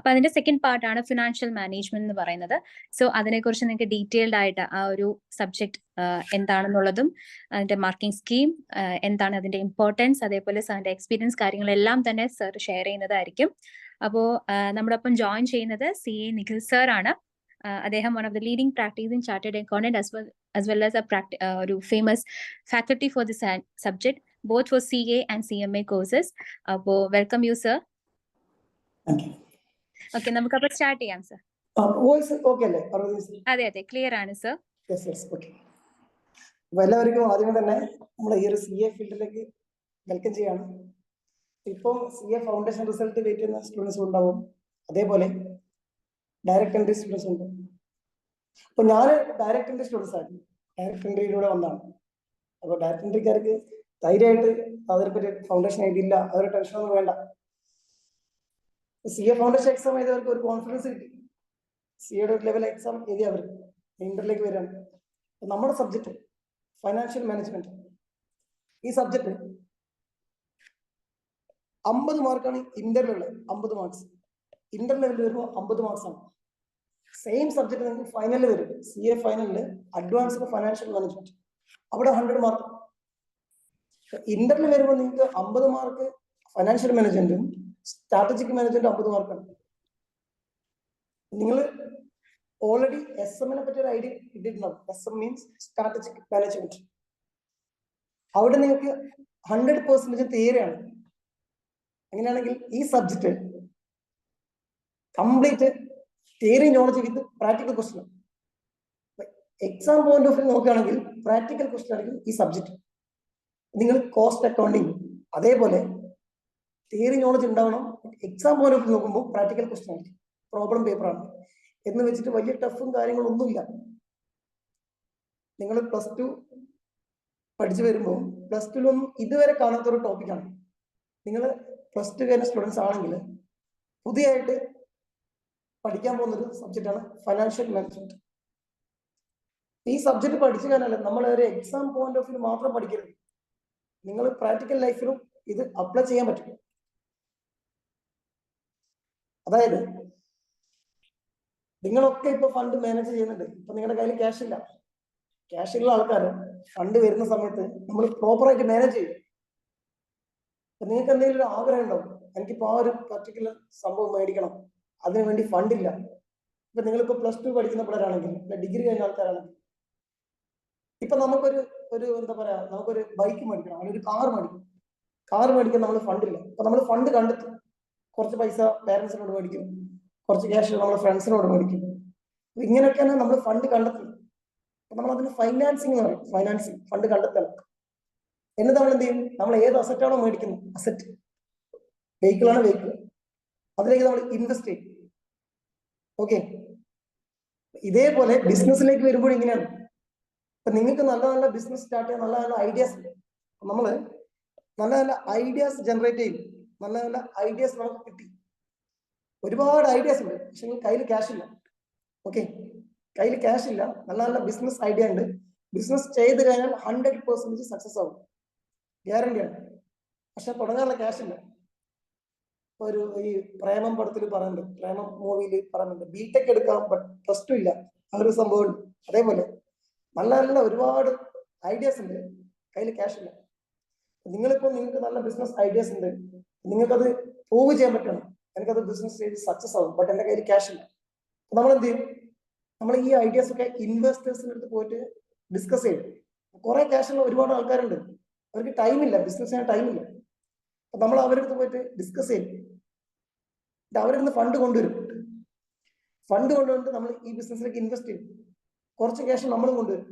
അപ്പൊ അതിന്റെ സെക്കൻഡ് പാർട്ടാണ് ഫിനാൻഷ്യൽ മാനേജ്മെന്റ് എന്ന് പറയുന്നത്. സോ അതിനെക്കുറിച്ച് നിങ്ങൾക്ക് ഡീറ്റെയിൽഡ് ആയിട്ട് ആ ഒരു സബ്ജക്ട് എന്താണെന്നുള്ളതും അതിന്റെ മാർക്കിംഗ് സ്കീം എന്താണ് അതിന്റെ ഇമ്പോർട്ടൻസ് അതേപോലെ സാറിന്റെ എക്സ്പീരിയൻസ് കാര്യങ്ങളെല്ലാം തന്നെ സർ ഷെയർ ചെയ്യുന്നതായിരിക്കും. അപ്പോ നമ്മളൊപ്പം ജോയിൻ ചെയ്യുന്നത് സി എ നിഖിൽ സർ ആണ്. അദ്ദേഹം one of the leading practice in chartered accountant as well as well as a uh, ഒരു famous faculty for this subject both for C A and C M A courses അപ്പോ welcome you sir okay നമുക്ക് അപ്പൊ start ചെയ്യാം sir അതെ അതെ clear ആണ് sir എല്ലാവർക്കും ആദ്യമേ തന്നെ നമ്മൾ ഈ ഒരു സി എ ഫീൽഡിലേക്ക് വെൽക്കം ചെയ്യാണ്. ഇപ്പോൾ C A foundation result wait ചെയ്യുന്ന സ്റ്റുഡൻസ് ഉണ്ടാവും. അതേപോലെ ഡയറക്റ്റ് എൻട്രി സ്റ്റുഡൻസ് ഉണ്ട്. അപ്പൊ ഞാൻ ഡയറക്റ്റ് എൻട്രി സ്റ്റുഡൻസ് ആണ് ഡയറക്റ്റ് എൻട്രിയിലൂടെ വന്നതാണ് അപ്പോൾ ഡയറക്റ്റ് എൻട്രിക്കാർക്ക് ധൈര്യമായിട്ട് അതിനെപ്പറ്റി ഫൗണ്ടേഷൻ എഴുതിയില്ല അതൊരു ടെൻഷനൊന്നും വേണ്ട. സി എ ഫൗണ്ടേഷൻ എക്സാം എഴുതിയവർക്ക് ഒരു കോൺഫിഡൻസ് കിട്ടി. സി എയുടെ ഒരു ലെവൽ എക്സാം എഴുതി അവർക്ക് ഇന്റർലേക്ക് വരികയാണ് നമ്മുടെ സബ്ജക്റ്റ് ഫൈനാൻഷ്യൽ മാനേജ്മെന്റ് ഈ സബ്ജക്റ്റ് അമ്പത് മാർക്കാണ് ഇന്റർലെവൽ അമ്പത് മാർക്സ് ഇന്റർ ലെവലിൽ വരുമ്പോൾ അമ്പത് മാർക്സ് ആണ്. സെയിം സബ്ജക്ട് നിങ്ങൾക്ക് ഫൈനലിൽ വരും. സി എ ഫൈനലിൽ അഡ്വാൻസ്ഡ് ഫൈനാൻഷ്യൽ മാനേജ്മെന്റ് അവിടെ ഹൺഡ്രഡ് മാർക്ക് ഇന്ററിൽ വരുമ്പോൾ നിങ്ങൾക്ക് അമ്പത് മാർക്ക് ഫൈനാൻഷ്യൽ മാനേജ്മെന്റും സ്ട്രാറ്റജിക് മാനേജ്മെന്റ് അമ്പത് മാർക്കാണ് നിങ്ങൾ ഓൾറെഡി എസ് എമ്മിനെ പറ്റി ഒരു ഐഡിയ കിട്ടിയിട്ടുണ്ടാവും. S M means strategic management അവിടെ നിങ്ങൾക്ക് ഹൺഡ്രഡ് പെർസെന്റേജ് തിയറിയാണ് അങ്ങനെയാണെങ്കിൽ ഈ subject complete theory knowledge with practical question exam point of view നോക്കുകയാണെങ്കിൽ പ്രാക്ടിക്കൽ ക്വസ്റ്റൻ ആയിരിക്കും ഈ സബ്ജക്റ്റ് നിങ്ങൾ കോസ്റ്റ് അക്കൗണ്ടിങ് അതേപോലെ തിയറി നോളജ് ഉണ്ടാവണം. എക്സാം പോലെ നോക്കുമ്പോൾ പ്രാക്ടിക്കൽ ക്വസ്റ്റ്യൻ ആയിരിക്കും. പ്രോബ്ലം പേപ്പറാണ് എന്ന് വെച്ചിട്ട് വലിയ ടഫും കാര്യങ്ങളൊന്നുമില്ല. നിങ്ങൾ പ്ലസ് ടു പഠിച്ചു വരുമ്പോൾ പ്ലസ് ടുവിലൊന്നും ഇതുവരെ കാണാത്ത ഒരു ടോപ്പിക്കാണ് നിങ്ങൾ പ്ലസ് ടു കഴിഞ്ഞ സ്റ്റുഡൻസ് ആണെങ്കിൽ പുതിയതായിട്ട് പഠിക്കാൻ പോകുന്ന ഒരു സബ്ജക്റ്റാണ് ഫൈനാൻഷ്യൽ മാനേജ്മെന്റ് ഈ സബ്ജക്ട് പഠിച്ചു കഴിഞ്ഞാൽ നമ്മൾ ഒരു എക്സാം പോയിന്റ് ഓഫ് വ്യൂ മാത്രം പഠിക്കരുത്. നിങ്ങൾ പ്രാക്ടിക്കൽ ലൈഫിലും ഇത് അപ്ലൈ ചെയ്യാൻ പറ്റും. അതായത് നിങ്ങളൊക്കെ ഇപ്പൊ ഫണ്ട് മാനേജ് ചെയ്യുന്നുണ്ട്. ഇപ്പൊ നിങ്ങളുടെ കയ്യിൽ ക്യാഷ് ഇല്ല. ക്യാഷ് ഉള്ള ആൾക്കാർ ഫണ്ട് വരുന്ന സമയത്ത് നമ്മൾ പ്രോപ്പറായിട്ട് മാനേജ് ചെയ്യും. നിങ്ങൾക്ക് എന്തെങ്കിലും ഒരു ആഗ്രഹം ഉണ്ടാവും എനിക്കിപ്പോ ആ ഒരു പർട്ടിക്കുലർ സംഭവം മേടിക്കണം. അതിനു വേണ്ടി ഫണ്ട് ഇല്ല. ഇപ്പൊ നിങ്ങളിപ്പോ പ്ലസ് ടു പഠിക്കുന്ന പിള്ളേരാണെങ്കിൽ ഡിഗ്രി കഴിഞ്ഞ ആൾക്കാരാണെങ്കിൽ ഇപ്പൊ നമുക്കൊരു ഒരു എന്താ പറയാ നമുക്കൊരു ബൈക്ക് മേടിക്കണം. അല്ലെങ്കിൽ ഒരു കാർ മേടിക്കണം. കാർ മേടിക്കാൻ നമ്മൾ ഫണ്ടില്ല അപ്പൊ നമ്മൾ ഫണ്ട് കണ്ടെത്തും. കുറച്ച് പൈസ പേരൻസിനോട് മേടിക്കും. കുറച്ച് ക്യാഷ് നമ്മൾ ഫ്രണ്ട്സിനോട് മേടിക്കും. അപ്പൊ ഇങ്ങനെയൊക്കെയാണ് നമ്മൾ ഫണ്ട് കണ്ടെത്തുന്നത്. അപ്പൊ നമ്മൾ അതിന് ഫൈനാൻസിങ് എന്ന് പറയും. ഫൈനാൻസിങ് ഫണ്ട് കണ്ടെത്തണം എന്നിട്ട് നമ്മൾ എന്ത് ചെയ്യും? നമ്മൾ ഏത് അസറ്റാണോ മേടിക്കുന്നത്? അസറ്റ് വെഹിക്കിളാണ് വെഹിക്കിൾ അതിലേക്ക് നമ്മൾ ഇൻവെസ്റ്റ് ചെയ്യും. ഓക്കെ ഇതേപോലെ ബിസിനസ്സിലേക്ക് വരുമ്പോൾ ഇങ്ങനെയാണ്. ഇപ്പൊ നിങ്ങൾക്ക് നല്ല നല്ല ബിസിനസ് സ്റ്റാർട്ട് ചെയ്യാൻ നല്ല നല്ല ഐഡിയാസ് നമ്മൾ നല്ല നല്ല ഐഡിയാസ് ജനറേറ്റ് ചെയ്യും. നല്ല നല്ല ഐഡിയാസ് നമുക്ക് കിട്ടി. ഒരുപാട് ഐഡിയാസ് ഉണ്ട്. പക്ഷെ കയ്യിൽ ക്യാഷ് ഇല്ല. ഓക്കെ കയ്യിൽ ക്യാഷ് ഇല്ല. നല്ല നല്ല ബിസിനസ് ഐഡിയ ഉണ്ട്. ബിസിനസ് ചെയ്ത് കഴിഞ്ഞാൽ ഹൺഡ്രഡ് പെർസെന്റേജ് സക്സസ് ആവും. ഗ്യാരണ്ടി ആണ്. പക്ഷെ തുടങ്ങാനുള്ള ക്യാഷ് ഇല്ല. ഒരു ഈ പ്രേമം പടത്തിൽ പറയുന്നുണ്ട്. പ്രേമം മൂവിയിൽ പറയുന്നുണ്ട്. ബിടെക് എടുക്കാം ബട്ട് പ്ലസ് ടു ഇല്ല. ആ ഒരു സംഭവം അതേപോലെ നല്ല നല്ല ഒരുപാട് ഐഡിയാസ് ഉണ്ട്. കയ്യിൽ ക്യാഷ് ഇല്ല. നിങ്ങളിപ്പോ നിങ്ങൾക്ക് നല്ല ബിസിനസ് ഐഡിയാസ് ഉണ്ട്. നിങ്ങൾക്കത് പ്രൂവ് ചെയ്യാൻ പറ്റണം. എനിക്കത് ബിസിനസ് ചെയ്ത് സക്സസ് ആവും ബട്ട് എന്റെ കയ്യിൽ ക്യാഷ് ഇല്ല. നമ്മൾ എന്ത് ചെയ്യും നമ്മൾ ഈ ഐഡിയാസ് ഒക്കെ ഇൻവെസ്റ്റേഴ്സിന്റെ അടുത്ത് പോയിട്ട് ഡിസ്കസ് ചെയ്യും. കുറെ ക്യാഷ് ഉള്ള ഒരുപാട് ആൾക്കാരുണ്ട്. അവർക്ക് ടൈമില്ല ബിസിനസ് ചെയ്യാൻ ടൈമില്ല അപ്പൊ നമ്മൾ അവരടുത്ത് പോയിട്ട് ഡിസ്കസ് ചെയ്യും. അവരിന്ന് ഫണ്ട് കൊണ്ടുവരും. ഫണ്ട് കൊണ്ടുവന്നിട്ട് നമ്മൾ ഈ ബിസിനസ്സിലേക്ക് ഇൻവെസ്റ്റ് ചെയ്യും. കുറച്ച് ക്യാഷ് നമ്മളും കൊണ്ടുവരും.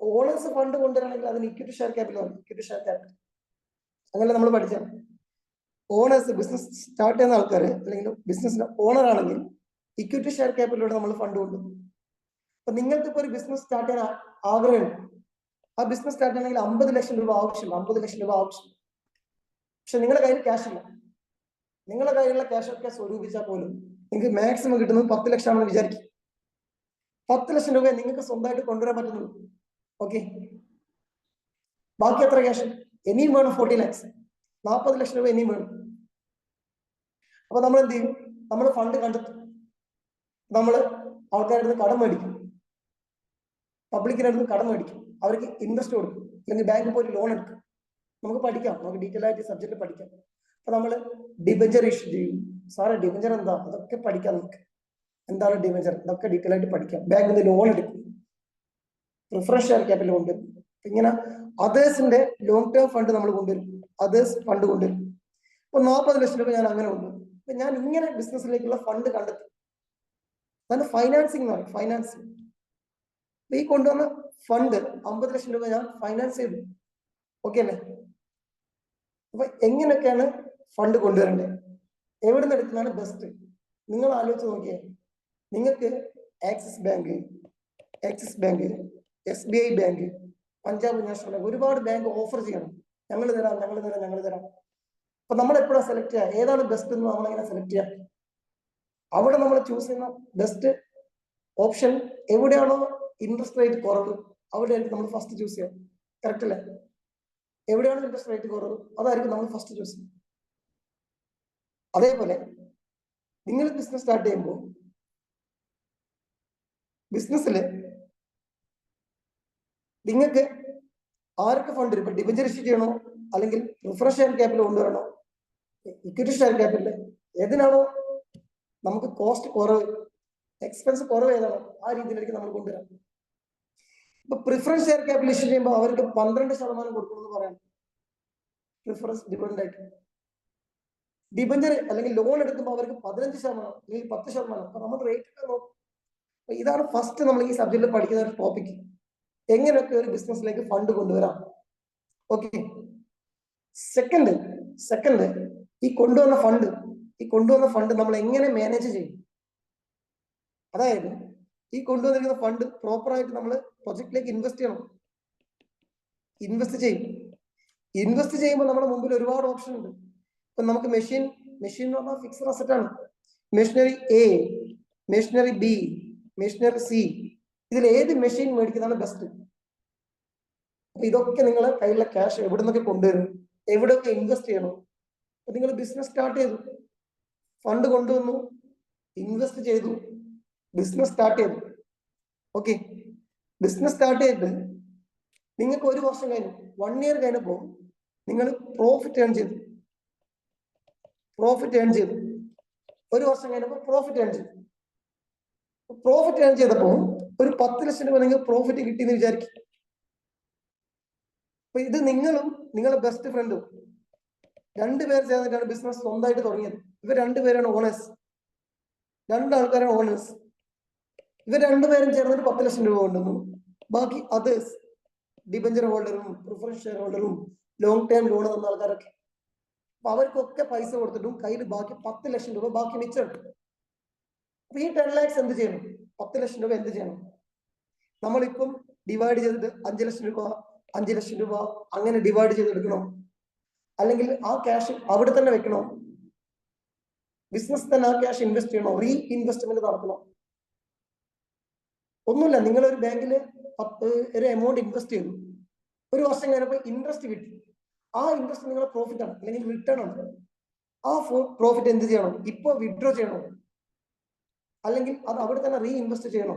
ഓണേഴ്സ് ഫണ്ട് കൊണ്ടുവരാണെങ്കിൽ അതിന് equity share capital equity share capital അങ്ങനെ നമ്മൾ പഠിച്ചാൽ ഓണേഴ്സ് ബിസിനസ് സ്റ്റാർട്ട് ചെയ്യുന്ന ആൾക്കാർ അല്ലെങ്കിൽ ബിസിനസിന്റെ ഓണർ ആണെങ്കിൽ ഇക്വിറ്റി ഷെയർ ക്യാപിറ്റലിലൂടെ നമ്മൾ ഫണ്ട് കൊണ്ടുപോകും അപ്പൊ നിങ്ങൾക്ക് ഇപ്പോൾ ഒരു ബിസിനസ് സ്റ്റാർട്ട് ചെയ്യാൻ ആഗ്രഹമുണ്ട്. ആ ബിസിനസ് സ്റ്റാർട്ട് ചെയ്യണമെങ്കിൽ അമ്പത് ലക്ഷം രൂപ ആവശ്യം അമ്പത് ലക്ഷം രൂപ ആവശ്യം പക്ഷെ നിങ്ങളുടെ കയ്യിൽ ക്യാഷ് ഇല്ല. നിങ്ങളുടെ കയ്യിലുള്ള ക്യാഷ് ഒക്കെ സ്വരൂപിച്ചാൽ പോലും നിങ്ങൾക്ക് മാക്സിമം കിട്ടുന്നത് പത്ത് ലക്ഷം ആണെന്ന് വിചാരിക്കും. പത്ത് ലക്ഷം രൂപ നിങ്ങൾക്ക് സ്വന്തമായിട്ട് കൊണ്ടുവരാൻ പറ്റുന്നുള്ളൂ. ഓക്കെ ബാക്കി എത്ര ക്യാഷ് ഇനിയും വേണം ഫോർട്ടി ലാക്സ് നാൽപ്പത് ലക്ഷം രൂപ ഇനിയും വേണം. അപ്പൊ നമ്മൾ എന്ത് ചെയ്യും? നമ്മൾ ഫണ്ട് കണ്ടെത്തും. നമ്മൾ ആൾക്കാരുടെ അടുത്ത് കടം മേടിക്കും. പബ്ലിക്കിന്റെ അടുത്ത് കടം മേടിക്കും. അവർക്ക് ഇൻട്രസ്റ്റ് കൊടുക്കും. അല്ലെങ്കിൽ ബാങ്കിൽ പോയി ലോൺ എടുക്കും. നമുക്ക് പഠിക്കാം. നമുക്ക് ഡീറ്റെയിൽ ആയിട്ട് സബ്ജക്റ്റ് പഠിക്കാം. അപ്പൊ നമ്മൾ ഡിബഞ്ചർ ഇഷ്യൂ ചെയ്യും. സാറേ ഡിബഞ്ചർ എന്താ? അതൊക്കെ പഠിക്കാം നമുക്ക്. എന്താണ് ഡിബഞ്ചർ ഇതൊക്കെ ഡീറ്റെയിൽ ആയിട്ട് പഠിക്കാം. ബാങ്കിൽ നിന്ന് ലോൺ എടുക്കും. പ്രിഫറൻസ് ഷെയർ ക്യാപിറ്റൽ കൊണ്ടുവരും ഇങ്ങനെ അതേഴ്സിന്റെ ലോങ് ടേം ഫണ്ട് നമ്മൾ കൊണ്ടുവരും. അതേഴ്സ് ഫണ്ട് കൊണ്ടുവരും. ഇപ്പൊ നാൽപ്പത് ലക്ഷം രൂപ ഞാൻ അങ്ങനെ കൊണ്ടുവരും. അപ്പൊ ഞാൻ ഇങ്ങനെ ബിസിനസ്സിലേക്കുള്ള ഫണ്ട് കണ്ടെത്തും. അതാണ് ഫൈനാൻസിങ് എന്ന് പറയും ഫൈനാൻസിങ് ഈ കൊണ്ടുവന്ന ഫണ്ട് അമ്പത് ലക്ഷം രൂപ ഞാൻ ഫൈനാൻസ് ചെയ്തു. ഓക്കെ അല്ലേ? അപ്പൊ എങ്ങനെയൊക്കെയാണ് ഫണ്ട് കൊണ്ടുവരേണ്ടത്? എവിടെ നിന്ന് എടുക്കുന്നതാണ് ബെസ്റ്റ് നിങ്ങൾ ആലോചിച്ച് നോക്കിയേ. നിങ്ങൾക്ക് Axis Bank Axis Bank S B I bank Punjab National Bank ഒരുപാട് ബാങ്ക് ഓഫർ ചെയ്യണം. ഞങ്ങൾ തരാം ഞങ്ങൾ തരാം ഞങ്ങൾ തരാം. അപ്പൊ നമ്മൾ എപ്പോഴാണ് സെലക്ട് ചെയ്യുക? ഏതാണ് ബെസ്റ്റ് എന്ന് നമ്മൾ എങ്ങനെ സെലക്ട് ചെയ്യാം അവിടെ നമ്മൾ ചൂസ് ചെയ്യുന്ന ബെസ്റ്റ് ഓപ്ഷൻ എവിടെയാണോ ഇൻട്രസ്റ്റ് റേറ്റ് കുറവ് അവിടെയായിരിക്കും നമ്മൾ ഫസ്റ്റ് ചൂസ് ചെയ്യാം കറക്റ്റ് അല്ലേ? എവിടെയാണ് ഇൻട്രസ്റ്റ് റേറ്റ് കുറവ് അതായിരിക്കും നമ്മൾ ഫസ്റ്റ് ചൂസ് ചെയ്യുക. അതേപോലെ നിങ്ങൾ ബിസിനസ് സ്റ്റാർട്ട് ചെയ്യുമ്പോൾ ബിസിനസ്സിൽ നിങ്ങൾക്ക് ആർക്ക് ഫണ്ട് ഇപ്പൊ ഡിബഞ്ചർ ഇഷ്യൂ ചെയ്യണോ? അല്ലെങ്കിൽ പ്രിഫറൻസ് ഷെയർ ക്യാപിറ്റൽ കൊണ്ടുവരണോ? ഇക്വിറ്റി ഷെയർ ക്യാപിറ്റൽ ഏതിനാണോ? നമുക്ക് കോസ്റ്റ് കുറവ് എക്സ്പെൻസ് കുറവ് ഏതാണോ? ആ രീതിയിലേക്ക് നമ്മൾ കൊണ്ടുവരാം. ഇപ്പൊ പ്രിഫറൻസ് ഷെയർ ക്യാപിറ്റൽ ഇഷ്യൂ ചെയ്യുമ്പോൾ അവർക്ക് പന്ത്രണ്ട് ശതമാനം കൊടുക്കണമെന്ന് പറയാം. പ്രിഫറൻസ് ഡിപെൻഡ് ആയിട്ട്. ഡിബഞ്ചർ അല്ലെങ്കിൽ ലോൺ എടുക്കുമ്പോൾ അവർക്ക് പതിനഞ്ച് ശതമാനം അല്ലെങ്കിൽ പത്ത് ശതമാനം. അപ്പൊ നമ്മൾ റേറ്റ് ഇതാണ് ഫസ്റ്റ് നമ്മൾ ഈ സബ്ജക്റ്റിൽ പഠിക്കുന്ന ഒരു ടോപ്പിക് എങ്ങനെയൊക്കെ ഒരു ബിസിനസ്സിലേക്ക് ഫണ്ട് കൊണ്ടുവരാം? ഓക്കെ സെക്കൻഡ് സെക്കൻഡ് ഈ കൊണ്ടുവന്ന ഫണ്ട് ഈ കൊണ്ടുവന്ന ഫണ്ട് നമ്മൾ എങ്ങനെ മാനേജ് ചെയ്യും? അതായത് ഈ കൊണ്ടുവന്നിരിക്കുന്ന ഫണ്ട് പ്രോപ്പറായിട്ട് നമ്മൾ പ്രൊജക്റ്റിലേക്ക് ഇൻവെസ്റ്റ് ചെയ്യണം. ഇൻവെസ്റ്റ് ചെയ്യും. ഇൻവെസ്റ്റ് ചെയ്യുമ്പോൾ നമ്മുടെ മുമ്പിൽ ഒരുപാട് ഓപ്ഷൻ ഉണ്ട്. ഇപ്പൊ നമുക്ക് മെഷീൻ മെഷീൻ എന്ന് പറഞ്ഞാൽ ഫിക്സഡ് അസറ്റ് ആണ്. Machinery A machinery B machinery C ഇതിൽ ഏത് മെഷീൻ മേടിക്കുന്നതാണ് ബെസ്റ്റ് അപ്പൊ ഇതൊക്കെ നിങ്ങൾ കയ്യിലുള്ള ക്യാഷ് എവിടെ നിന്നൊക്കെ കൊണ്ടുവരും? എവിടെയൊക്കെ ഇൻവെസ്റ്റ് ചെയ്യണം? അപ്പൊ നിങ്ങൾ ബിസിനസ് സ്റ്റാർട്ട് ചെയ്തു. ഫണ്ട് കൊണ്ടുവന്നു. ഇൻവെസ്റ്റ് ചെയ്തു. ബിസിനസ് സ്റ്റാർട്ട് ചെയ്തു. ഓക്കെ ബിസിനസ് സ്റ്റാർട്ട് ചെയ്തിട്ട് നിങ്ങൾക്ക് ഒരു വർഷം കഴിഞ്ഞു വൺ ഇയർ കഴിഞ്ഞപ്പോൾ നിങ്ങൾ പ്രോഫിറ്റ് ഏൺ ചെയ്തു. പ്രോഫിറ്റ് ഏൺ ചെയ്തു. ഒരു വർഷം കഴിഞ്ഞപ്പോൾ പ്രോഫിറ്റ് ഏൺ ചെയ്തു. പ്രോഫിറ്റ് ഏൺ ചെയ്തപ്പോൾ ഒരു പത്ത് ലക്ഷം രൂപ നിങ്ങൾക്ക് പ്രോഫിറ്റ് കിട്ടിയെന്ന് വിചാരിക്കും. അപ്പൊ ഇത് നിങ്ങളും നിങ്ങളുടെ ബെസ്റ്റ് ഫ്രണ്ടും രണ്ടുപേർ ചേർന്നിട്ടാണ് ബിസിനസ് സ്വന്തമായിട്ട് തുടങ്ങിയത്. ഇവർ രണ്ടുപേരാണ് ഓണേഴ്സ് രണ്ടാൾക്കാരാണ് ഓണേഴ്സ് ഇവർ രണ്ടുപേരും ചേർന്നിട്ട് പത്ത് ലക്ഷം രൂപ കൊണ്ടുവന്നു. ബാക്കി അതേഴ്സ് ഡിബഞ്ചർ ഹോൾഡറും പ്രിഫറൻസ് ഷെയർ ഹോൾഡറും ലോങ് ടേം ലോൺ തന്ന ആൾക്കാരൊക്കെ. അപ്പൊ അവർക്കൊക്കെ പൈസ കൊടുത്തിട്ടും കയ്യിൽ ബാക്കി പത്ത് ലക്ഷം രൂപ ബാക്കി മിച്ചമുണ്ട് അപ്പൊ ഈ ടെൻ ലാക്സ് എന്ത് ചെയ്യണം? പത്ത് ലക്ഷം രൂപ എന്ത് ചെയ്യണം? നമ്മളിപ്പം ഡിവൈഡ് ചെയ്തിട്ട് അഞ്ച് ലക്ഷം രൂപ അഞ്ച് ലക്ഷം രൂപ അങ്ങനെ ഡിവൈഡ് ചെയ്തെടുക്കണം. അല്ലെങ്കിൽ ആ ക്യാഷ് അവിടെ തന്നെ വെക്കണം. ബിസിനസ് തന്നെ ആ ക്യാഷ് ഇൻവെസ്റ്റ് ചെയ്യണോ. റീ ഇൻവെസ്റ്റ്മെന്റ് നടത്തണോ. ഒന്നുമില്ല. നിങ്ങൾ ഒരു ബാങ്കിൽ ഒരു എമൗണ്ട് ഇൻവെസ്റ്റ് ചെയ്തു. ഒരു വർഷം കഴിഞ്ഞപ്പോൾ ഇൻട്രസ്റ്റ് കിട്ടി. ആ ഇൻട്രസ്റ്റ് നിങ്ങളുടെ പ്രോഫിറ്റ് ആണ്. അല്ലെങ്കിൽ റിട്ടേൺ ആണ്. ആ പ്രോഫിറ്റ് എന്ത് ചെയ്യണം? ഇപ്പോൾ വിഡ്രോ ചെയ്യണോ. അല്ലെങ്കിൽ അത് അവിടെ തന്നെ റീ ഇൻവെസ്റ്റ് ചെയ്യണോ.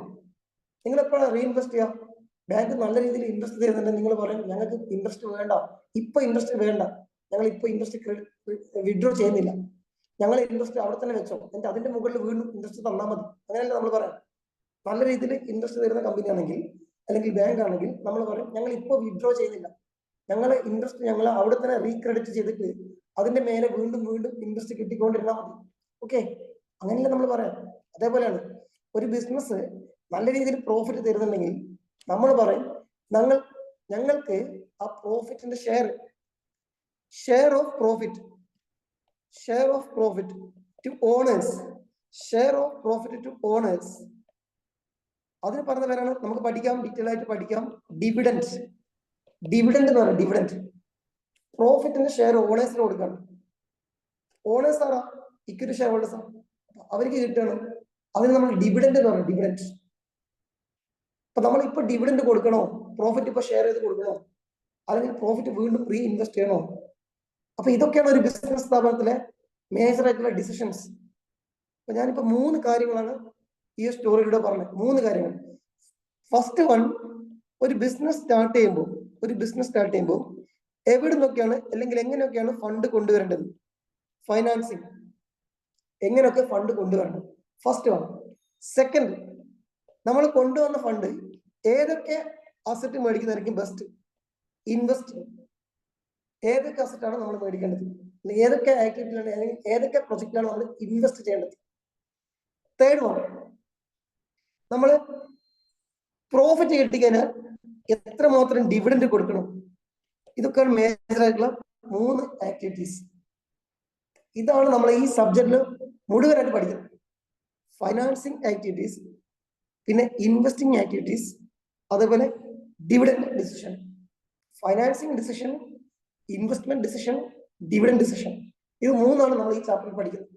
നിങ്ങൾ എപ്പോഴാണ് റീ ഇൻവെസ്റ്റ് ചെയ്യുക? ബാങ്ക് നല്ല രീതിയിൽ ഇൻവെസ്റ്റ് ചെയ്യുന്നുണ്ട് നിങ്ങൾ പറയും ഞങ്ങൾക്ക് ഇൻട്രസ്റ്റ് വേണ്ട. ഇപ്പൊ ഇൻട്രസ്റ്റ് വേണ്ട. ഞങ്ങൾ ഇപ്പൊ ഇൻട്രസ്റ്റ് വിഡ്രോ ചെയ്യുന്നില്ല. ഞങ്ങൾ ഇൻട്രസ്റ്റ് അവിടെ തന്നെ വെച്ചോ. എന്നിട്ട് അതിന്റെ മുകളിൽ വീണ്ടും ഇൻട്രസ്റ്റ് തന്നാൽ മതി. അങ്ങനെയല്ല നമ്മൾ പറയാം? നല്ല രീതിയിൽ ഇൻട്രസ്റ്റ് തരുന്ന കമ്പനി ആണെങ്കിൽ അല്ലെങ്കിൽ ബാങ്ക് ആണെങ്കിൽ നമ്മൾ പറയും ഞങ്ങൾ ഇപ്പോൾ വിഡ്രോ ചെയ്യുന്നില്ല. ഞങ്ങളെ ഇൻട്രസ്റ്റ് ഞങ്ങൾ അവിടെ തന്നെ റീക്രെഡിറ്റ് ചെയ്തിട്ട് അതിന്റെ മേലെ വീണ്ടും വീണ്ടും ഇൻട്രസ്റ്റ് കിട്ടിക്കൊണ്ടിരുന്നാൽ മതി. ഓക്കെ അങ്ങനെയല്ല നമ്മൾ പറയാം? അതേപോലെയാണ് ഒരു ബിസിനസ് നല്ല രീതിയിൽ പ്രോഫിറ്റ് തരുന്നുണ്ടെങ്കിൽ നമ്മൾ പറയും ഞങ്ങൾ ഞങ്ങൾക്ക് ആ പ്രോഫിറ്റിന്റെ share share of profit share of profit to owners share of profit to owners അതിന് പറഞ്ഞ പേരാണ് നമുക്ക് പഠിക്കാം ഡീറ്റെയിൽ ആയിട്ട് പഠിക്കാം. ഡിവിഡൻഡ് ഡിവിഡൻഡ് എന്ന് പറയുന്നത് ഡിവിഡൻഡ് പ്രോഫിറ്റിന്റെ ഷെയർ ഓണേഴ്സിന് കൊടുക്കണം. ഓണേഴ്സ് ആരാ? ഇക്വിറ്റി ഷെയർ ഹോൾഡേഴ്സ് അവർക്ക് കിട്ടണം അതിന് നമ്മൾ ഡിവിഡൻഡ് എന്ന് ഡിവിഡൻഡ് അപ്പൊ നമ്മൾ ഇപ്പൊ ഡിവിഡൻഡ് കൊടുക്കണോ? പ്രോഫിറ്റ് ഇപ്പൊ ഷെയർ ചെയ്ത് കൊടുക്കണോ? അല്ലെങ്കിൽ പ്രോഫിറ്റ് വീണ്ടും റീ ഇൻവെസ്റ്റ് ചെയ്യണോ? അപ്പൊ ഇതൊക്കെയാണ് ഒരു ബിസിനസ് സ്ഥാപനത്തിലെ മേജർ ആയിട്ടുള്ള ഡിസിഷൻസ് അപ്പൊ ഞാനിപ്പോ മൂന്ന് കാര്യങ്ങളാണ് ഈ സ്റ്റോറിയിലൂടെ പറഞ്ഞത്. മൂന്ന് കാര്യങ്ങൾ. ഫസ്റ്റ് വൺ ഒരു ബിസിനസ് സ്റ്റാർട്ട് ചെയ്യുമ്പോൾ ഒരു ബിസിനസ് സ്റ്റാർട്ട് ചെയ്യുമ്പോൾ എവിടെ നിന്നൊക്കെയാണ് അല്ലെങ്കിൽ എങ്ങനെയൊക്കെയാണ് ഫണ്ട് കൊണ്ടുവരേണ്ടത്? ഫൈനാൻസിങ് എങ്ങനെയൊക്കെ ഫണ്ട് കൊണ്ടുവരണം ഫസ്റ്റ് വൺ സെക്കൻഡ് നമ്മൾ കൊണ്ടുവന്ന ഫണ്ട് ഏതൊക്കെ അസറ്റ് മേടിക്കുന്നതായിരിക്കും ബെസ്റ്റ് ഇൻവെസ്റ്റ് ഏതൊക്കെ അസറ്റാണ് നമ്മൾ മേടിക്കേണ്ടത്? ഏതൊക്കെ ആക്ടിവിറ്റിയിലാണ് അല്ലെങ്കിൽ ഏതൊക്കെ പ്രൊജക്റ്റിലാണ് നമ്മൾ ഇൻവെസ്റ്റ് ചെയ്യേണ്ടത്? തേർഡ് വൺ നമ്മൾ പ്രോഫിറ്റ് കിട്ടിക്കഴിഞ്ഞാൽ എത്രമാത്രം ഡിവിഡൻഡ് കൊടുക്കണം? ഇതൊക്കെയാണ് മേജർ ആയിട്ടുള്ള മൂന്ന് ആക്ടിവിറ്റീസ് ഇതാണ് നമ്മൾ ഈ സബ്ജക്റ്റിൽ മുഴുവനായിട്ട് പഠിക്കുന്നത്. ഫൈനാൻസിങ് ആക്ടിവിറ്റീസ് പിന്നെ ഇൻവെസ്റ്റിംഗ് ആക്ടിവിറ്റീസ് അതേപോലെ dividend decision financing decision investment decision dividend decision ഇത് മൂന്നാണ് നമ്മൾ ഈ ചാപ്റ്ററിൽ പഠിക്കുന്നത്.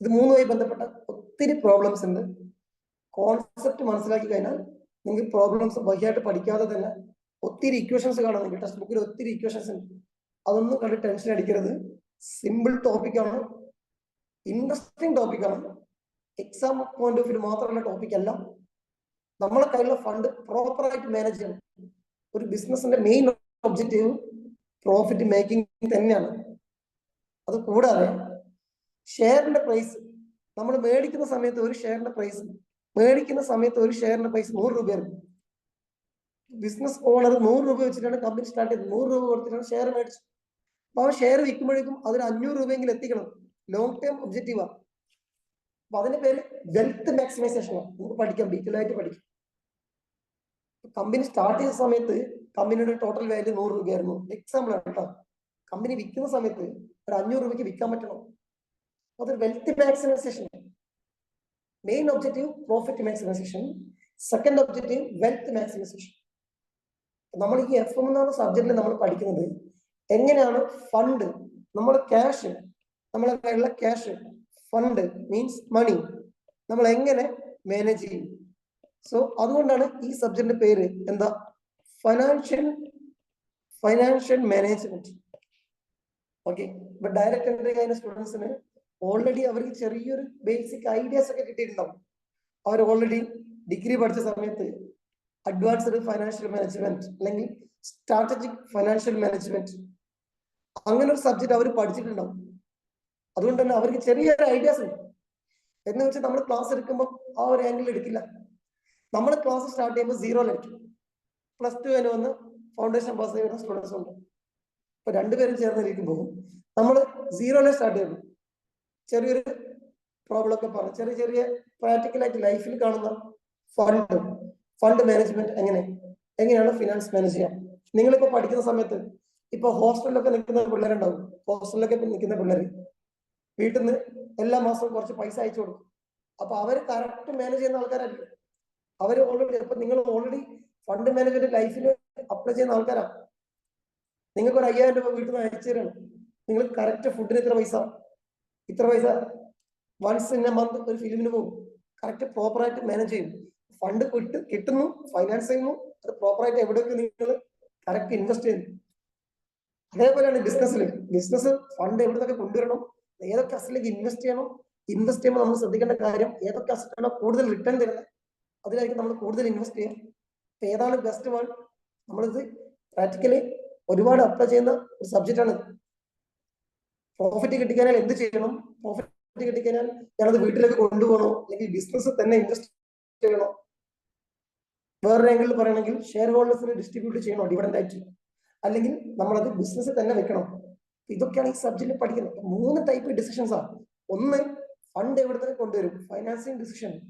ഇത് മൂന്നുമായി ബന്ധപ്പെട്ട ഒത്തിരി പ്രോബ്ലംസ് ഉണ്ട്. കോൺസെപ്റ്റ് മനസ്സിലാക്കി കഴിഞ്ഞാൽ നിങ്ങൾക്ക് പ്രോബ്ലംസ് ബഹിയായിട്ട് പഠിക്കാതെ തന്നെ ഒത്തിരി ഇക്വേഷൻസ് കാണാൻ നിങ്ങൾക്ക് ടെക്സ്റ്റ് ബുക്കിൽ ഒത്തിരി ഇക്വേഷൻസ് ഉണ്ട്. അതൊന്നും കണ്ട് ടെൻഷൻ അടിക്കരുത്. സിമ്പിൾ ടോപ്പിക്കാണ് ഇൻട്രസ്റ്റിംഗ് ടോപ്പിക്കാണ് എക്സാം പോയിന്റ് ഓഫ് വ്യൂ മാത്രമുള്ള ടോപ്പിക് അല്ല. നമ്മളെ കയ്യിലുള്ള ഫണ്ട് പ്രോപ്പറായിട്ട് മാനേജ് ചെയ്യണം. ഒരു ബിസിനസിന്റെ മെയിൻ ഒബ്ജക്റ്റീവ് പ്രോഫിറ്റ് മേക്കിംഗ് തന്നെയാണ്. അത് കൂടാതെ ഷെയറിന്റെ പ്രൈസ് നമ്മൾ മേടിക്കുന്ന സമയത്ത് ഒരു ഷെയറിന്റെ പ്രൈസ് മേടിക്കുന്ന സമയത്ത് ഒരു ഷെയറിന്റെ പ്രൈസ് നൂറ് രൂപയായിരുന്നു ബിസിനസ് ഓണർ നൂറ് രൂപ വെച്ചിട്ടാണ് കമ്പനി സ്റ്റാർട്ട് ചെയ്തത്. നൂറ് രൂപ കൊടുത്തിട്ടാണ് ഷെയർ മേടിച്ചത്. അപ്പൊ ആ ഷെയർ വിൽക്കുമ്പോഴേക്കും അതിന് അഞ്ഞൂറ് രൂപയെങ്കിലും എത്തിക്കണം. ലോങ് ടേം ഒബ്ജക്റ്റീവാ അപ്പൊ അതിന്റെ പേര് വെൽത്ത് മാക്സിമൈസേഷൻ നമുക്ക് പഠിക്കാം ഡീറ്റെയിൽ ആയിട്ട് പഠിക്കാം. കമ്പനി സ്റ്റാർട്ട് ചെയ്ത സമയത്ത് കമ്പനിയുടെ ടോട്ടൽ വാല്യൂ നൂറ് രൂപയായിരുന്നു. എക്സാമ്പിൾ ആണ് കേട്ടോ കമ്പനി വിൽക്കുന്ന സമയത്ത് ഒരു അഞ്ഞൂറ് രൂപയ്ക്ക് വിൽക്കാൻ പറ്റണം? അതൊരു wealth maximisation main objective profit maximisation second objective wealth maximisation നമ്മൾ ഈ എഫ് എം എന്നുള്ള സബ്ജക്റ്റിൽ നമ്മൾ പഠിക്കുന്നത് എങ്ങനെയാണ് ഫണ്ട് നമ്മുടെ ക്യാഷ് നമ്മളെ കയ്യിലുള്ള ക്യാഷ് ഫണ്ട് മീൻസ് മണി നമ്മൾ എങ്ങനെ മാനേജ് ചെയ്യും? സോ അതുകൊണ്ടാണ് ഈ സബ്ജക്റ്റിന്റെ പേര് എന്താ? ഫൈനാൻഷ്യൽ ഫൈനാൻഷ്യൽ മാനേജ്മെന്റ് ഓക്കെ ഇപ്പൊ ഡയറക്റ്റ് എൻട്രി കഴിഞ്ഞ സ്റ്റുഡൻസിന് ഓൾറെഡി അവർക്ക് ചെറിയൊരു ബേസിക് ഐഡിയാസ് ഒക്കെ കിട്ടിയിട്ടുണ്ടാവും. അവർ ഓൾറെഡി ഡിഗ്രി പഠിച്ച സമയത്ത് അഡ്വാൻസ്ഡ് ഫൈനാൻഷ്യൽ മാനേജ്മെന്റ് അല്ലെങ്കിൽ സ്ട്രാറ്റജിക് ഫൈനാൻഷ്യൽ മാനേജ്മെന്റ് അങ്ങനെ ഒരു സബ്ജക്ട് അവർ പഠിച്ചിട്ടുണ്ടാവും. അതുകൊണ്ട് തന്നെ അവർക്ക് ചെറിയൊരു ഐഡിയാസ് ഉണ്ട്. എന്ന് വെച്ചാൽ നമ്മൾ ക്ലാസ് എടുക്കുമ്പോൾ ആ ഒരു ആംഗിൾ എടുക്കില്ല. നമ്മൾ ക്ലാസ് സ്റ്റാർട്ട് ചെയ്യുമ്പോൾ സീറോ സീറോയിലായിരിക്കും പ്ലസ് ടു വരെ വന്ന് ഫൗണ്ടേഷൻ പാസ് ചെയ്യുന്ന സ്റ്റുഡൻസ് ഉണ്ട്. ഇപ്പൊ രണ്ടുപേരും ചേർന്ന് ഇരിക്കുമ്പോൾ നമ്മൾ സീറോയിലെ സ്റ്റാർട്ട് ചെയ്യുന്നു. ചെറിയൊരു പ്രോബ്ലം ഒക്കെ പറഞ്ഞു. ചെറിയ ചെറിയ പ്രാക്ടിക്കൽ ആയിട്ട് ലൈഫിൽ കാണുന്ന ഫണ്ട് ഫണ്ട് മാനേജ്മെന്റ് എങ്ങനെ? എങ്ങനെയാണ് ഫിനാൻസ് മാനേജ് ചെയ്യാം? നിങ്ങളിപ്പോ പഠിക്കുന്ന സമയത്ത് ഇപ്പൊ ഹോസ്റ്റലിലൊക്കെ നിൽക്കുന്ന പിള്ളേരുണ്ടാവും. ഹോസ്റ്റലിലൊക്കെ നിൽക്കുന്ന പിള്ളേർ വീട്ടിൽ നിന്ന് എല്ലാ മാസവും കുറച്ച് പൈസ അയച്ചു കൊടുക്കും. അപ്പൊ അവർ കറക്റ്റ് മാനേജ് ചെയ്യുന്ന ആൾക്കാരായിരിക്കും. അവർ ഓൾറെഡി അപ്പൊ നിങ്ങൾ ഓൾറെഡി ഫണ്ട് മാനേജ്മെന്റ് ലൈഫിൽ അപ്ലൈ ചെയ്യുന്ന ആൾക്കാരാ. നിങ്ങൾക്ക് ഒരു അയ്യായിരം രൂപ വീട്ടിൽ നിന്ന് അയച്ചു തരണം. നിങ്ങൾ കറക്റ്റ് ഫുഡിന് ഇത്ര പൈസ ഇത്ര പൈസ വൺസ് ഇൻ എ മന്ത് ഒരു ഫിലിമിന് പോകും. കറക്റ്റ് പ്രോപ്പറായിട്ട് മാനേജ് ചെയ്യും. ഫണ്ട് കിട്ടു കിട്ടുന്നു ഫൈനാൻസ് ചെയ്യുന്നു അത് പ്രോപ്പറായിട്ട് എവിടെയൊക്കെ നിങ്ങൾ കറക്റ്റ് ഇൻവെസ്റ്റ് ചെയ്യുന്നു. അതേപോലെയാണ് ബിസിനസ്സിൽ ബിസിനസ് ഫണ്ട് എവിടുന്നൊക്കെ കൊണ്ടുവരണം? ഏതൊക്കെ അസറ്റിലേക്ക് ഇൻവെസ്റ്റ് ചെയ്യണം ഇൻവെസ്റ്റ് ചെയ്യുമ്പോൾ നമ്മൾ ശ്രദ്ധിക്കേണ്ട കാര്യം ഏതൊക്കെ അസറ്റാണോ കൂടുതൽ റിട്ടേൺ തരുന്നത് അതിലായിരിക്കും നമ്മൾ കൂടുതൽ ഇൻവെസ്റ്റ് ചെയ്യാം അപ്പൊ ഏതാണ് ബെസ്റ്റ് വൺ നമ്മളിത് പ്രാക്ടിക്കലി ഒരുപാട് അപ്ലൈ ചെയ്യുന്ന ഒരു സബ്ജക്റ്റ് ആണ്. പ്രോഫിറ്റ് കിട്ടിക്കഴിഞ്ഞാൽ എന്ത് ചെയ്യണം? പ്രോഫിറ്റ് കിട്ടിക്കഴിഞ്ഞാൽ ഞാനത് വീട്ടിലേക്ക് കൊണ്ടുപോകണോ? അല്ലെങ്കിൽ ബിസിനസ് തന്നെ ഇൻവെസ്റ്റ് ചെയ്യണോ? വേറൊരു ആംഗിളിൽ പറയണമെങ്കിൽ ഷെയർ ഹോൾഡേഴ്സിന് ഡിസ്ട്രിബ്യൂട്ട് ചെയ്യണോ? ഡിവിഡൻഡ് ആയിട്ട്. അല്ലെങ്കിൽ നമ്മളത് ബിസിനസ് തന്നെ വെക്കണം? ഇതൊക്കെയാണ് ഈ സബ്ജക്റ്റിൽ പഠിക്കുന്നത്. മൂന്ന് ടൈപ്പ് ഡിസിഷൻസ് ആണ്. ഒന്ന് ഫണ്ട് എവിടത്തേക്ക് കൊണ്ടുവരും? ഫൈനാൻസിങ് ഡിസിഷൻ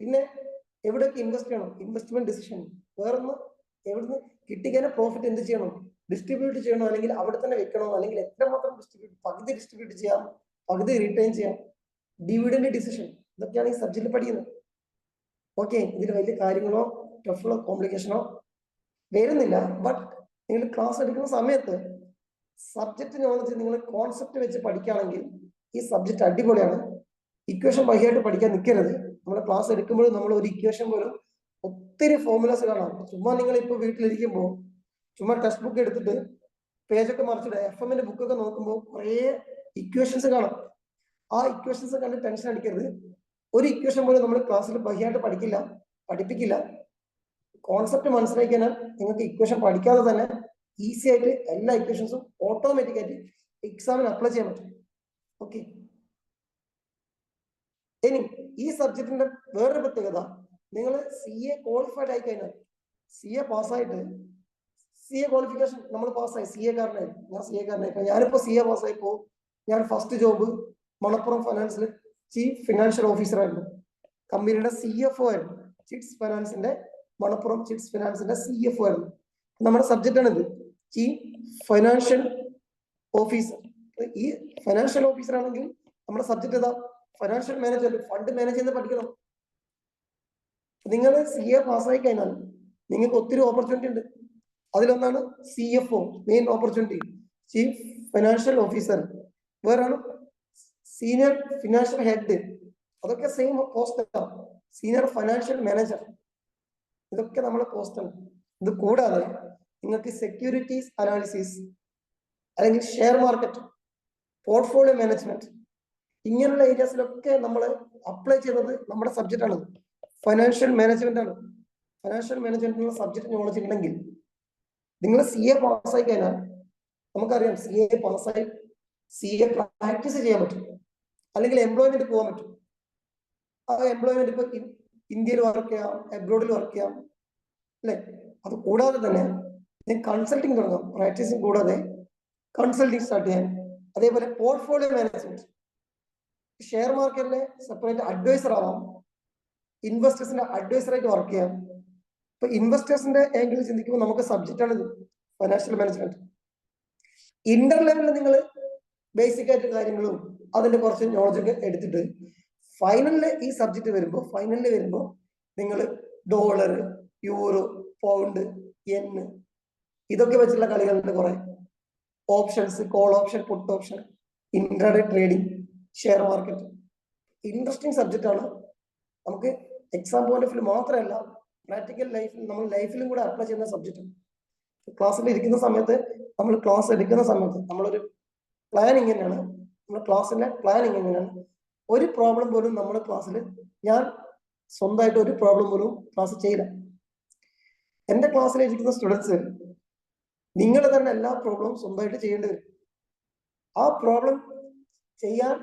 പിന്നെ എവിടെയൊക്കെ ഇൻവെസ്റ്റ് ചെയ്യണം? ഇൻവെസ്റ്റ്മെന്റ് ഡിസിഷൻ വേറൊന്ന് എവിടുന്ന് കിട്ടിക്കാൻ പ്രോഫിറ്റ് എന്ത് ചെയ്യണം? ഡിസ്ട്രിബ്യൂട്ട് ചെയ്യണോ അല്ലെങ്കിൽ അവിടെ തന്നെ വെക്കണോ? അല്ലെങ്കിൽ എത്ര മാത്രം ഡിസ്ട്രിബ്യൂട്ട് പകുതി ഡിസ്ട്രിബ്യൂട്ട് ചെയ്യാം പകുതി റിട്ടേൺ ചെയ്യാം. ഡിവിഡന്റ് ഡിസിഷൻ ഇതൊക്കെയാണ് ഈ സബ്ജക്റ്റിൽ പഠിക്കുന്നത്. ഓക്കെ ഇതിൽ വലിയ കാര്യങ്ങളോ ടഫോ കോംപ്ലിക്കേഷനോ വരുന്നില്ല. ബട്ട് നിങ്ങൾ ക്ലാസ് എടുക്കുന്ന സമയത്ത് സബ്ജക്റ്റ് നോളജ് നിങ്ങൾ കോൺസെപ്റ്റ് വെച്ച് പഠിക്കുകയാണെങ്കിൽ ഈ സബ്ജക്റ്റ് അടിപൊളിയാണ്. ഇക്വേഷൻ ബഹിയായിട്ട് പഠിക്കാൻ നിൽക്കരുത് നമ്മൾ ക്ലാസ് എടുക്കുമ്പോഴും നമ്മൾ ഒരു ഇക്വേഷൻ പോലും ഒത്തിരി ഫോർമുലാസ് കാണാം. ചുമ്മാ നിങ്ങൾ ഇപ്പോൾ വീട്ടിലിരിക്കുമ്പോൾ ചുമ്മാ ടെക്സ്റ്റ് ബുക്ക് എടുത്തിട്ട് പേജൊക്കെ മറിച്ചിട്ട് എഫ് എമ്മിന്റെ ബുക്കൊക്കെ നോക്കുമ്പോൾ കുറേ ഇക്വേഷൻസ് കാണാം. ആ ഇക്വേഷൻസ് കണ്ട് ടെൻഷൻ അടിക്കരുത്. ഒരു ഇക്വേഷൻ പോലും നമ്മൾ ക്ലാസ്സിൽ ബഹിയായിട്ട് പഠിക്കില്ല പഠിപ്പിക്കില്ല. കോൺസെപ്റ്റ് മനസ്സിലാക്കിയാൽ നിങ്ങൾക്ക് ഇക്വേഷൻ പഠിക്കാതെ തന്നെ ഈസി ആയിട്ട് എല്ലാ ഇക്വേഷൻസും ഓട്ടോമാറ്റിക് ആയിട്ട് എക്സാമിന് അപ്ലൈ ചെയ്യാൻ പറ്റും. ഓക്കെ ഇനി ഈ സബ്ജക്റ്റിന്റെ വേറൊരു പ്രത്യേകത നിങ്ങൾ സി എ ക്വാളിഫൈഡ് ആയി കഴിഞ്ഞാൽ സി എ പാസ്സായിട്ട് സി എ ക്വാളിഫിക്കേഷൻ നമ്മൾ പാസ്സായി സി എ കാരനായി. ഞാൻ സി എ കാരനായി. ഞാനിപ്പോ സി എ പാസ്സായിപ്പോ ഞാൻ ഫസ്റ്റ് ജോബ് മണപ്പുറം ഫൈനാൻസിൽ ചീഫ് ഫിനാൻഷ്യൽ ഓഫീസർ ആയിരുന്നു. കമ്പനിയുടെ സി എഫ് ഒ ആയിരുന്നു. ചിറ്റ്സ് ഫൈനാൻസിന്റെ മണപ്പുറം ചിറ്റ്സ് ഫിനാൻസിന്റെ സി എഫ് ഒ ആയിരുന്നു. നമ്മുടെ സബ്ജക്റ്റ് ആണ് ഇത് ചീഫ് ഫൈനാൻഷ്യൽ ഓഫീസർ ഈ ഫൈനാൻഷ്യൽ ഓഫീസർ ആണെങ്കിൽ നമ്മുടെ സബ്ജക്ട് ഏതാ? ഫൈനാൻഷ്യൽ മാനേജർ ഫണ്ട് മാനേജ് ചെയ്യുന്ന പഠിക്കണം. നിങ്ങൾ സി എ പാസ്സായി കഴിഞ്ഞാൽ നിങ്ങൾക്ക് ഒത്തിരി ഓപ്പർച്യൂണിറ്റി ഉണ്ട്. അതിലൊന്നാണ് C F O main opportunity chief financial officer വേറാണ് senior financial head അതൊക്കെ same post senior financial manager ഇതൊക്കെ നമ്മളെ പോസ്റ്റാണ് ഇത് കൂടാതെ നിങ്ങൾക്ക് സെക്യൂരിറ്റീസ് അനാലിസിസ് അല്ലെങ്കിൽ ഷെയർ മാർക്കറ്റ് പോർട്ട്ഫോളിയോ മാനേജ്മെന്റ് ഇങ്ങനെയുള്ള ഏരിയാസിലൊക്കെ നമ്മൾ അപ്ലൈ ചെയ്യുന്നത് നമ്മുടെ സബ്ജക്റ്റ് ആണ്. ഫൈനാൻഷ്യൽ മാനേജ്മെന്റ് ആണ്. ഫൈനാൻഷ്യൽ മാനേജ്മെന്റിനുള്ള സബ്ജക്ട് നോളജ് ഉണ്ടെങ്കിൽ നിങ്ങൾ സി എ പാസ്സായി കഴിഞ്ഞാൽ നമുക്കറിയാം സി എ പാസ്സായി സി എ പ്രാക്ടീസ് ചെയ്യാൻ പറ്റും. അല്ലെങ്കിൽ എംപ്ലോയ്മെന്റ് പോകാൻ പറ്റും. ആ എംപ്ലോയ്മെന്റ് ഇപ്പൊ ഇന്ത്യയിൽ വർക്ക് ചെയ്യാം എബ്രോഡിൽ വർക്ക് ചെയ്യാം അല്ലെ? അത് കൂടാതെ തന്നെ കൺസൾട്ടിങ് തുടങ്ങാം. പ്രാക്ടീസിങ് കൂടാതെ കൺസൾട്ടിങ് സ്റ്റാർട്ട് ചെയ്യാൻ. അതേപോലെ പോർട്ട്ഫോളിയോ മാനേജ്മെന്റ് ഷെയർ മാർക്കറ്റിലെ സെപ്പറേറ്റ് അഡ്വൈസർ ആവാം. ഇൻവെസ്റ്റേഴ്സിന്റെ അഡ്വൈസർ ആയിട്ട് വർക്ക് ചെയ്യാം. ഇപ്പൊ ഇൻവെസ്റ്റേഴ്സിന്റെ ആംഗിൾ ചിന്തിക്കുമ്പോൾ നമുക്ക് സബ്ജക്റ്റ് ആണ് ഫൈനാൻഷ്യൽ മാനേജ്മെന്റ് ഇന്റർ ലെവലിൽ നിങ്ങൾ ബേസിക് ആയിട്ട് കാര്യങ്ങളും അതിന്റെ കുറച്ച് നോളജൊക്കെ എടുത്തിട്ട് ഫൈനലിൽ ഈ സബ്ജക്ട് വരുമ്പോൾ ഫൈനലിൽ വരുമ്പോൾ നിങ്ങൾ ഡോളർ യൂറോ പൗണ്ട് യെൻ ഇതൊക്കെ വെച്ചിട്ടുള്ള കളികളുണ്ട് കുറെ. Options call option put option intraday trading share market interesting subject ആണ്. നമുക്ക് എക്സാം പോയിന്റ് ഓഫ് വ്യൂ മാത്രമല്ല പ്രാക്ടിക്കൽ ലൈഫിൽ നമ്മൾ ലൈഫിലും കൂടെ അപ്ലൈ ചെയ്യുന്ന സബ്ജക്റ്റ് ക്ലാസ്സിൽ ഇരിക്കുന്ന സമയത്ത് നമ്മൾ ക്ലാസ് എടുക്കുന്ന സമയത്ത് നമ്മളൊരു പ്ലാൻ ഇങ്ങനെയാണ് നമ്മൾ ക്ലാസ്സിന്റെ പ്ലാൻ ഇങ്ങനെയാണ് ഒരു പ്രോബ്ലം പോലും നമ്മുടെ ക്ലാസ്സിൽ ഞാൻ സ്വന്തമായിട്ട് ഒരു പ്രോബ്ലം പോലും ക്ലാസ് ചെയ്യില്ല. എന്റെ ക്ലാസ്സിൽ ഇരിക്കുന്ന സ്റ്റുഡൻസ് നിങ്ങൾ തന്നെ എല്ലാ പ്രോബ്ലവും സ്വന്തമായിട്ട് ചെയ്യേണ്ടി വരും. ആ പ്രോബ്ലം ചെയ്യാൻ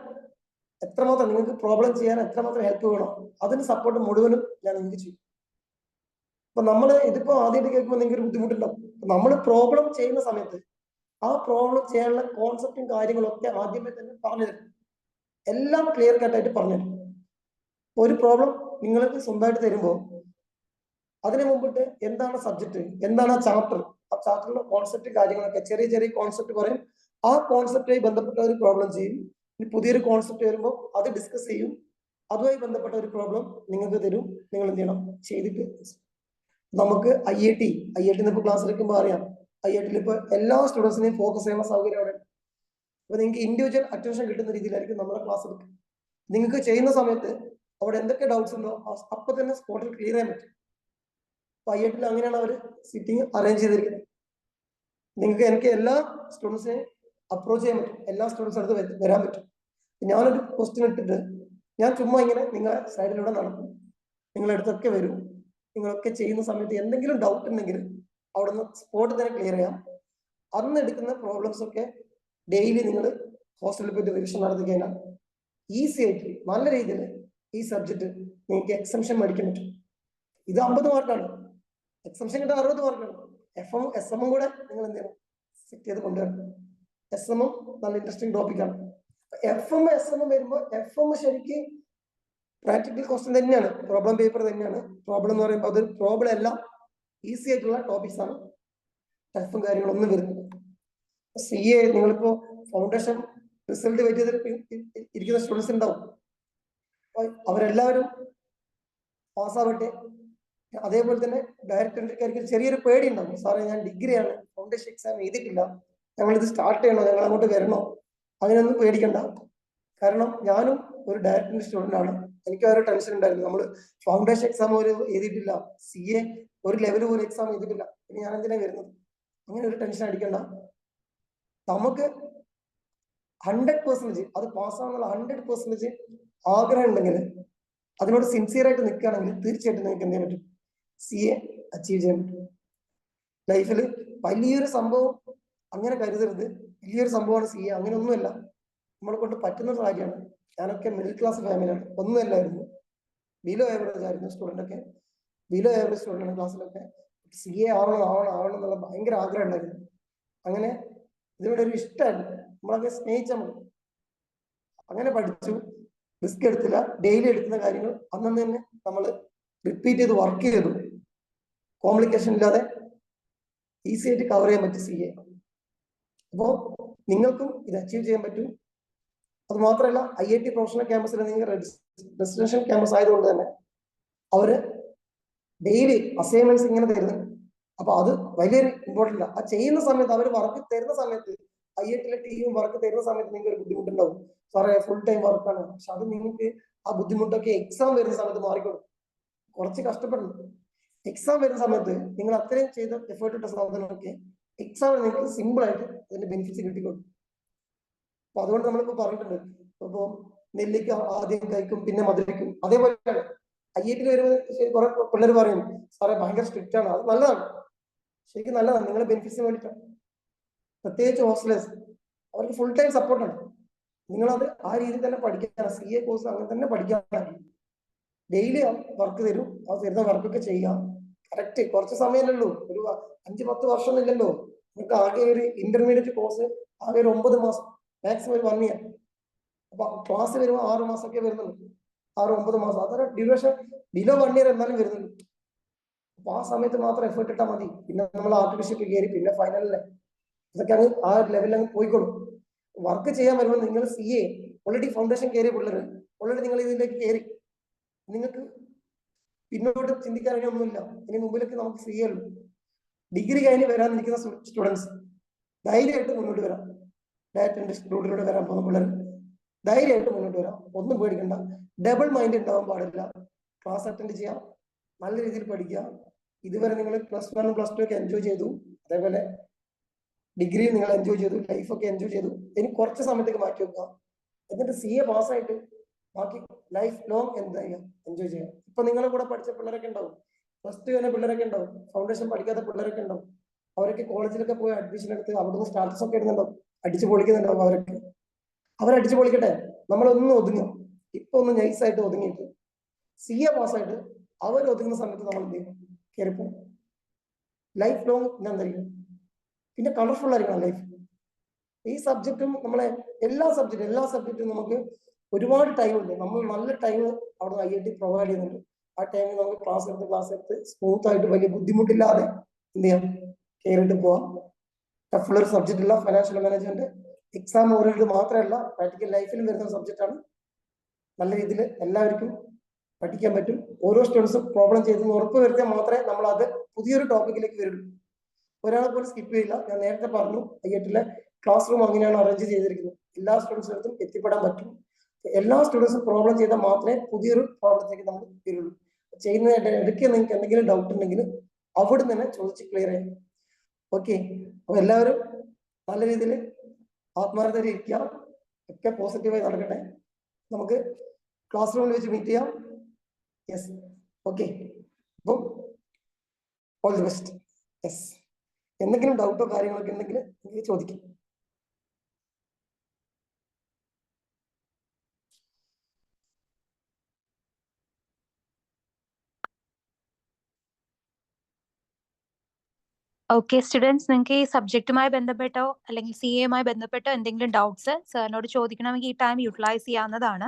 എത്രമാത്രം നിങ്ങൾക്ക് പ്രോബ്ലം ചെയ്യാൻ എത്രമാത്രം ഹെൽപ്പ് വേണം അതിന് സപ്പോർട്ട് മുഴുവനും ഞാൻ നിങ്ങൾക്ക് ചെയ്യും. അപ്പൊ നമ്മൾ ഇതിപ്പോ ആദ്യമായിട്ട് കേൾക്കുമ്പോൾ നിങ്ങൾക്ക് ഒരു ബുദ്ധിമുട്ടുണ്ടാവും നമ്മൾ പ്രോബ്ലം ചെയ്യുന്ന സമയത്ത് ആ പ്രോബ്ലം ചെയ്യാനുള്ള കോൺസെപ്റ്റും കാര്യങ്ങളും ഒക്കെ ആദ്യമേ തന്നെ പറഞ്ഞു തരും. എല്ലാം ക്ലിയർ കട്ടായിട്ട് പറഞ്ഞു തരും. ഒരു പ്രോബ്ലം നിങ്ങൾക്ക് സ്വന്തമായിട്ട് തരുമ്പോൾ അതിനു മുമ്പിട്ട് എന്താണ് സബ്ജക്ട് എന്താണ് ആ ചാപ്റ്റർ ആ ചാപ്റ്ററിലെ കോൺസെപ്റ്റ് കാര്യങ്ങളൊക്കെ ചെറിയ ചെറിയ കോൺസെപ്റ്റ് പറയും. ആ കോൺസെപ്റ്റുമായി ബന്ധപ്പെട്ട ഒരു പ്രോബ്ലം ചെയ്യും. ഇനി പുതിയൊരു കോൺസെപ്റ്റ് വരുമ്പോൾ അത് ഡിസ്കസ് ചെയ്യും. അതുമായി ബന്ധപ്പെട്ട ഒരു പ്രോബ്ലം നിങ്ങൾക്ക് തരും. നിങ്ങൾ എന്ത് ചെയ്യണം? ചെയ്തിട്ട് നമുക്ക് I I T I I T ഇപ്പോൾ ക്ലാസ് എടുക്കുമ്പോൾ അറിയാം. ഐ ഐ ടിയിൽ ഇപ്പോൾ എല്ലാ സ്റ്റുഡൻസിനെയും ഫോക്കസ് ചെയ്യുന്ന സൗകര്യം അവിടെ അപ്പൊ നിങ്ങൾക്ക് ഇൻഡിവിജ്വൽ അറ്റൻഷൻ കിട്ടുന്ന രീതിയിലായിരിക്കും നമ്മുടെ ക്ലാസ് എടുക്കുക. നിങ്ങൾക്ക് ചെയ്യുന്ന സമയത്ത് അവിടെ എന്തൊക്കെ ഡൗട്ട്സ് ഉണ്ടോ? അപ്പൊ തന്നെ സ്പോട്ടിൽ ക്ലിയർ ചെയ്യാൻ പറ്റും. അപ്പൊ അങ്ങനെയാണ് അവർ സിറ്റിംഗ് അറേഞ്ച് ചെയ്തിരിക്കുന്നത്. നിങ്ങൾക്ക് എനിക്ക് എല്ലാ സ്റ്റുഡൻസിനെയും അപ്രോച്ച് ചെയ്യാൻ പറ്റും. എല്ലാ സ്റ്റുഡൻസ് അടുത്ത് വരാൻ പറ്റും. ഞാനൊരു ക്വസ്റ്റ്യൻ ഇട്ടിട്ട് ഞാൻ ചുമ്മാ ഇങ്ങനെ നിങ്ങൾ സൈഡിലൂടെ നടക്കും. നിങ്ങളടുത്തൊക്കെ വരും. നിങ്ങളൊക്കെ ചെയ്യുന്ന സമയത്ത് എന്തെങ്കിലും ഡൗട്ട് ഉണ്ടെങ്കിൽ അവിടെ നിന്ന് സ്പോട്ട് തന്നെ ക്ലിയർ ചെയ്യാം. അന്ന് എടുക്കുന്ന പ്രോബ്ലംസ് ഒക്കെ ഡെയിലി നിങ്ങൾ ഹോസ്റ്റലിൽ പോയിട്ട് റിവിഷൻ നടത്തി കഴിഞ്ഞാൽ ഈസി ആയിട്ട് നല്ല രീതിയിൽ ഈ സബ്ജക്ട് നിങ്ങൾക്ക് എക്സംഷൻ മേടിക്കാൻ പറ്റും. ഇത് അമ്പത് മാർക്കാണ് എക്സംഷൻ കിട്ടാൻ അറുപത് മാർക്കാണ് എഫ് എം എസ് എമ്മും കൂടെ നിങ്ങൾ എന്ത് ചെയ്യണം? സെറ്റ് ചെയ്ത് കൊണ്ടുവരണം. എസ് എമ്മും നല്ല ഇൻട്രസ്റ്റിംഗ് ടോപ്പിക്കാണ് എഫ് എം എസ് എം വരുമ്പോൾ എഫ് എം ശരിക്ക് പ്രാക്ടിക്കൽ ക്വസ്റ്റ്യൻ തന്നെയാണ്. പ്രോബ്ലം പേപ്പർ തന്നെയാണ്. പ്രോബ്ലം എന്ന് പറയുമ്പോൾ അതൊരു പ്രോബ്ലം എല്ലാം ഈസി ആയിട്ടുള്ള ടോപ്പിക്സ് ആണ്. ടഫും കാര്യങ്ങളൊന്നും വരുന്നത്. സി എ നിങ്ങളിപ്പോ ഫൗണ്ടേഷൻ റിസൾട്ട് വെയിറ്റ് ഇരിക്കുന്ന സ്റ്റുഡൻസ് ഉണ്ടാവും. അവരെല്ലാവരും പാസ്സാവട്ടെ അതേപോലെ തന്നെ ഡയറക്റ്റ് എൻട്രിക്കാർക്ക് ചെറിയൊരു പേടി ഉണ്ടാവും സാറേ ഞാൻ ഡിഗ്രിയാണ്. ഫൗണ്ടേഷൻ എക്സാം എഴുതിയിട്ടില്ല. ഞങ്ങൾ ഇത് സ്റ്റാർട്ട് ചെയ്യണോ? ഞങ്ങൾ അങ്ങോട്ട് വരണോ? അങ്ങനെയൊന്നും പേടിക്കണ്ട. കാരണം ഞാനും ഒരു ഡയറക്ടർ സ്റ്റുഡന്റ് ആണ്. എനിക്ക് ആ ടെൻഷൻ ഉണ്ടായിരുന്നു. നമ്മൾ ഫൗണ്ടേഷൻ എക്സാം ഒരു എഴുതിയിട്ടില്ല. സി എ ഒരു ലെവൽ പോലും എക്സാം എഴുതിയിട്ടില്ല. പിന്നെ ഞാൻ എന്തിനാണ് വരുന്നത്? അങ്ങനെ ഒരു ടെൻഷൻ അടിക്കണ്ട. നമുക്ക് ഹൺഡ്രഡ് പെർസെന്റേജ് അത് പാസ്സാകുന്നുള്ള ഹൺഡ്രഡ് പെർസെന്റേജ് ആഗ്രഹം ഉണ്ടെങ്കിൽ അതിനോട് സിൻസിയർ ആയിട്ട് നിൽക്കുകയാണെങ്കിൽ തീർച്ചയായിട്ടും നിങ്ങൾക്ക് എന്ത് ചെയ്യാൻ പറ്റും? സി എ അച്ചീവ് ചെയ്യാൻ പറ്റും. ലൈഫിൽ വലിയൊരു സംഭവം അങ്ങനെ കരുതരുത്. വലിയൊരു സംഭവമാണ് സി എ അങ്ങനെ ഒന്നുമല്ല നമ്മളെ കൊണ്ട് പറ്റുന്ന ഒരു കാര്യമാണ്. ഞാനൊക്കെ മിഡിൽ ക്ലാസ് ഫാമിലിയാണ് ഒന്നുമല്ലായിരുന്നു. ബിലോ ആവറേജ് ആയിരുന്നു സ്റ്റുഡന്റ് ഒക്കെ. ബിലോ ആവറേജ് സ്റ്റുഡന്റ് ക്ലാസ്സിലൊക്കെ സി എ ആവണം ആവണം ആവണം എന്നുള്ള ഭയങ്കര ആഗ്രഹം ഉണ്ടായിരുന്നു. അങ്ങനെ ഇതിനോട് ഒരു ഇഷ്ടമായിരുന്നു. നമ്മളൊക്കെ സ്നേഹിച്ച മതി. അങ്ങനെ പഠിച്ചു. റിസ്ക് എടുത്തില്ല. ഡെയിലി എടുക്കുന്ന കാര്യങ്ങൾ അന്നന്ന് തന്നെ നമ്മൾ റിപ്പീറ്റ് ചെയ്ത് വർക്ക് ചെയ്തു. കോംപ്ലിക്കേഷൻ ഇല്ലാതെ ഈസി ആയിട്ട് കവർ ചെയ്യാൻ പറ്റും സി എ അപ്പോൾ നിങ്ങൾക്കും ഇത് അച്ചീവ് ചെയ്യാൻ പറ്റും. അത് മാത്രമല്ല ഐ ഐ ടി പ്രൊഫഷണൽ ക്യാമ്പസിൽ നിങ്ങൾ റെസിഡൻഷ്യൽ ക്യാമ്പസ് ആയതുകൊണ്ട് തന്നെ അവർ ഡെയിലി അസൈൻമെന്റ്സ് ഇങ്ങനെ തരുന്നുണ്ട് അപ്പൊ അത് വലിയൊരു ഇമ്പോർട്ടന്റ് ആ ചെയ്യുന്ന സമയത്ത് അവർ വർക്ക് തരുന്ന സമയത്ത് ഐ ഐ ടിയിലെ ടീം വർക്ക് തരുന്ന സമയത്ത് നിങ്ങൾക്ക് ഒരു ബുദ്ധിമുട്ടുണ്ടാവും. സാറേ ഫുൾ ടൈം വർക്കാണ് പക്ഷെ അത് നിങ്ങൾക്ക് ആ ബുദ്ധിമുട്ടൊക്കെ എക്സാം വരുന്ന സമയത്ത് മാറിക്കൊടുക്കും. കുറച്ച് കഷ്ടപ്പെടണം എക്സാം വരുന്ന സമയത്ത് നിങ്ങൾ അത്രയും ചെയ്ത എഫേർട്ട് ഇട്ട സാധനമൊക്കെ എക്സാമിന് നിങ്ങൾക്ക് സിമ്പിൾ ആയിട്ട് അതിന്റെ ബെനിഫിറ്റ്സ് കിട്ടിക്കൊടുക്കും അപ്പൊ അതുകൊണ്ട് നമ്മളിപ്പോ പറഞ്ഞിട്ടുണ്ട്. ഇപ്പൊ നെല്ലിക്ക ആദ്യം കഴിക്കും പിന്നെ മധുരിക്കും അതേപോലെയാണ് ഐ ഐ ടി വരുമ്പോൾ കുറെ പിള്ളേർ പറയും സാറേ ഭയങ്കര സ്ട്രിക്റ്റ് ആണ്. അത് നല്ലതാണ്. ശരിക്കും നല്ലതാണ്. നിങ്ങളുടെ ബെനിഫിറ്റ്സിന് വേണ്ടിയിട്ടാണ് പ്രത്യേകിച്ച് ഹോസ്റ്റലേഴ്സ് അവർക്ക് ഫുൾ ടൈം സപ്പോർട്ടാണ് നിങ്ങളത് ആ രീതിയിൽ തന്നെ പഠിക്കാൻ സി എ കോഴ്സ് അങ്ങനെ തന്നെ പഠിക്കാൻ ഡെയിലി വർക്ക് തരും. ആ തരുന്ന വർക്കൊക്കെ ചെയ്യാം. കറക്റ്റ് കുറച്ച് സമയമല്ലല്ലോ. ഒരു അഞ്ച് പത്ത് വർഷം ഇല്ലല്ലോ നിങ്ങൾക്ക് ആകെ ഒരു ഇന്റർമീഡിയറ്റ് കോഴ്സ് ആകെ ഒരു ഒമ്പത് മാസം മാക്സിമം ഒരു വൺ ഇയർ അപ്പൊ ക്ലാസ് വരുമ്പോൾ ആറ് മാസമൊക്കെ വരുന്നുള്ളൂ. ആറ് ഒമ്പത് മാസം. അതൊരു ഡ്യൂറേഷൻ ബിലോ വൺ ഇയർ എന്നാലും വരുന്നുള്ളൂ. അപ്പൊ ആ സമയത്ത് മാത്രം എഫേർട്ട് ഇട്ടാൽ മതി. പിന്നെ നമ്മൾ ആർട്ടിഫിഷ്യൽ കയറി പിന്നെ ഫൈനലിലെ ഇതൊക്കെ അങ്ങ് ആ ഒരു ലെവലിൽ അങ്ങ് പോയിക്കോളും. വർക്ക് ചെയ്യാൻ വരുമ്പോൾ നിങ്ങൾ സി എ ഓൾറെഡി ഫൗണ്ടേഷൻ കയറിയ പിള്ളേർ ഓൾറെഡി നിങ്ങൾ ഇതിലേക്ക് കയറി നിങ്ങൾക്ക് പിന്നോട്ട് ചിന്തിക്കാൻ ഇനി മുമ്പിലേക്ക് നമുക്ക് ഫ്രീ ആണ് ഡിഗ്രി കഴിഞ്ഞ് വരാനിരിക്കുന്ന സ്റ്റുഡൻസ് ധൈര്യമായിട്ട് മുന്നോട്ട് വരാം. ഡയറ്റ് റൂട്ടിലൂടെ വരാൻ പോകുന്ന പിള്ളേർ ധൈര്യമായിട്ട് മുന്നോട്ട് വരാം. ഒന്നും പേടിക്കണ്ട. ഡബിൾ മൈൻഡ് ഉണ്ടാവാൻ പാടില്ല. ക്ലാസ് അറ്റൻഡ് ചെയ്യാം. നല്ല രീതിയിൽ പഠിക്കുക ഇതുവരെ നിങ്ങൾ പ്ലസ് വൺ പ്ലസ് ടു ഒക്കെ എൻജോയ് ചെയ്തു. അതേപോലെ ഡിഗ്രി നിങ്ങൾ എൻജോയ് ചെയ്തു. ലൈഫൊക്കെ എൻജോയ് ചെയ്തു. ഇനി കുറച്ച് സമയത്തേക്ക് മാറ്റി വെക്കുക. എന്നിട്ട് സി എ പാസ്സായിട്ട് ബാക്കി ലൈഫ് ലോങ് എന്താ എൻജോയ് ചെയ്യാം. ഇപ്പൊ നിങ്ങളെ കൂടെ പഠിച്ച പിള്ളേരൊക്കെ ഉണ്ടാവും. ടു തന്നെ പിള്ളേരൊക്കെ ഉണ്ടാവും. ഫൗണ്ടേഷൻ പഠിക്കാത്ത പിള്ളേരൊക്കെ ഉണ്ടാവും. അവരൊക്കെ കോളേജിലൊക്കെ പോയി അഡ്മിഷൻ എടുത്ത് അവിടുന്ന് സ്റ്റാറ്റസ് ഒക്കെ ഇടുന്നുണ്ടാവും. അടിച്ചു പൊളിക്കുന്നുണ്ടാവും അവരൊക്കെ. അവരടിച്ചു പൊളിക്കട്ടെ? നമ്മളൊന്നും ഒതുങ്ങി ഇപ്പൊ ഒന്ന് നൈസായിട്ട് ഒതുങ്ങിയിട്ട്. സി എ പാസ്സായിട്ട് അവർ ഒതുങ്ങുന്ന സമയത്ത് നമ്മൾ എന്ത് ചെയ്യും? കയറിപ്പോകും ലൈഫ് ലോങ് പിന്നെ എന്താ ചെയ്യുക പിന്നെ കളർഫുൾ ആയിരിക്കണം ലൈഫ് ഈ സബ്ജക്റ്റും നമ്മളെ എല്ലാ സബ്ജക്റ്റും എല്ലാ സബ്ജക്റ്റും നമുക്ക് ഒരുപാട് ടൈം ഉണ്ട് നമ്മൾ നല്ല ടൈം അവിടെ ഐ ഐ ടി പ്രൊവൈഡ് ചെയ്യുന്നുണ്ട്. ആ ടൈമിൽ നമുക്ക് ക്ലാസ് എടുത്ത് ക്ലാസ് എടുത്ത് സ്മൂത്ത് ആയിട്ട് വലിയ ബുദ്ധിമുട്ടില്ലാതെ എന്ത് ചെയ്യാം? കയറിയിട്ട് പോവാം. ഒരു സബ്ജക്റ്റ് അല്ല. ഫൈനാൻഷ്യൽ മാനേജ്മെന്റ് എക്സാം ഓറിയന്റഡ് മാത്രമല്ല പ്രാക്ടിക്കൽ ലൈഫിലും വരുന്ന സബ്ജക്റ്റ് ആണ്. നല്ല രീതിയിൽ എല്ലാവർക്കും പഠിക്കാൻ പറ്റും. ഓരോ സ്റ്റുഡൻസും പ്രോബ്ലം ചെയ്തെന്ന് ഉറപ്പ് വരുത്തിയാൽ മാത്രമേ നമ്മൾ അത് പുതിയൊരു ടോപ്പിക്കിലേക്ക് വരുള്ളൂ. ഒരാളെ പോലും സ്കിപ്പ് ചെയ്യില്ല. ഞാൻ നേരത്തെ പറഞ്ഞു ഐ ഐറ്റിലെ ക്ലാസ് റൂം അങ്ങനെയാണ് അറേഞ്ച് ചെയ്തിരിക്കുന്നത്. എല്ലാ സ്റ്റുഡൻസിനടുത്തും എത്തിപ്പെടാൻ പറ്റും. എല്ലാ സ്റ്റുഡൻസും പ്രോബ്ലം ചെയ്താൽ മാത്രമേ പുതിയൊരു പ്രോബ്ലത്തിലേക്ക് നമ്മൾ വരുള്ളൂ. ചെയ്യുന്നതിന്റെ ഇടയ്ക്ക് നിങ്ങൾക്ക് എന്തെങ്കിലും ഡൗട്ട് ഉണ്ടെങ്കിൽ അവിടെ തന്നെ ചോദിച്ച് ക്ലിയർ ചെയ്യാം ഓക്കെ അപ്പൊ എല്ലാവരും നല്ല രീതിയിൽ ആത്മാർത്ഥത ഇരിക്കുക ഒക്കെ പോസിറ്റീവായി നടക്കട്ടെ. നമുക്ക് ക്ലാസ് റൂമിൽ വെച്ച് മീറ്റ് ചെയ്യാം. യെസ് ഓക്കെ അപ്പം ഓൾ ദി ബെസ്റ്റ് യെസ് എന്തെങ്കിലും ഡൗട്ടോ കാര്യങ്ങളൊക്കെ ഉണ്ടെങ്കിൽ ചോദിക്കാം. ഓക്കെ സ്റ്റുഡൻസ് നിങ്ങൾക്ക് ഈ സബ്ജക്റ്റുമായി ബന്ധപ്പെട്ടോ അല്ലെങ്കിൽ സി എയുമായി ബന്ധപ്പെട്ടോ എന്തെങ്കിലും ഡൗട്ട്സ് സാറിനോട് ചോദിക്കണമെങ്കിൽ ഈ ടൈം യൂട്ടിലൈസ് ചെയ്യാവുന്നതാണ്.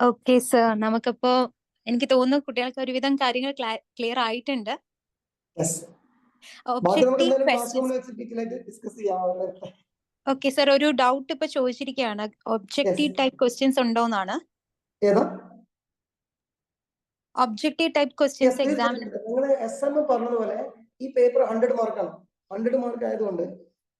ഓക്കെ സർ നമുക്കിപ്പോ എനിക്ക് തോന്നുന്നു കുട്ടികൾക്ക് ഒരുവിധം കാര്യങ്ങൾ ക്ലിയർ ആയിട്ടുണ്ട്. ഓക്കെ ക്വസ്റ്റ്യൻസ് ഓക്കെ സർ ഒരു ഡൗട്ട് ഇപ്പൊ ചോദിച്ചിരിക്കുകയാണ് ഒബ്ജക്റ്റീവ്. ടൈപ്പ് ക്വസ്റ്റ്യൻസ് ഉണ്ടോന്നാണ് ഏതാ? ഒബ്ജക്റ്റീവ് ടൈപ്പ് ക്വസ്റ്റ്യൻസ് എക്സാമിന് നിങ്ങൾ എസ് എം പറഞ്ഞതുപോലെ ഈ പേപ്പർ ഹൺഡ്രഡ് മാർക്കാണ് ഹൺഡ്രഡ് മാർക്ക് ആയതുകൊണ്ട്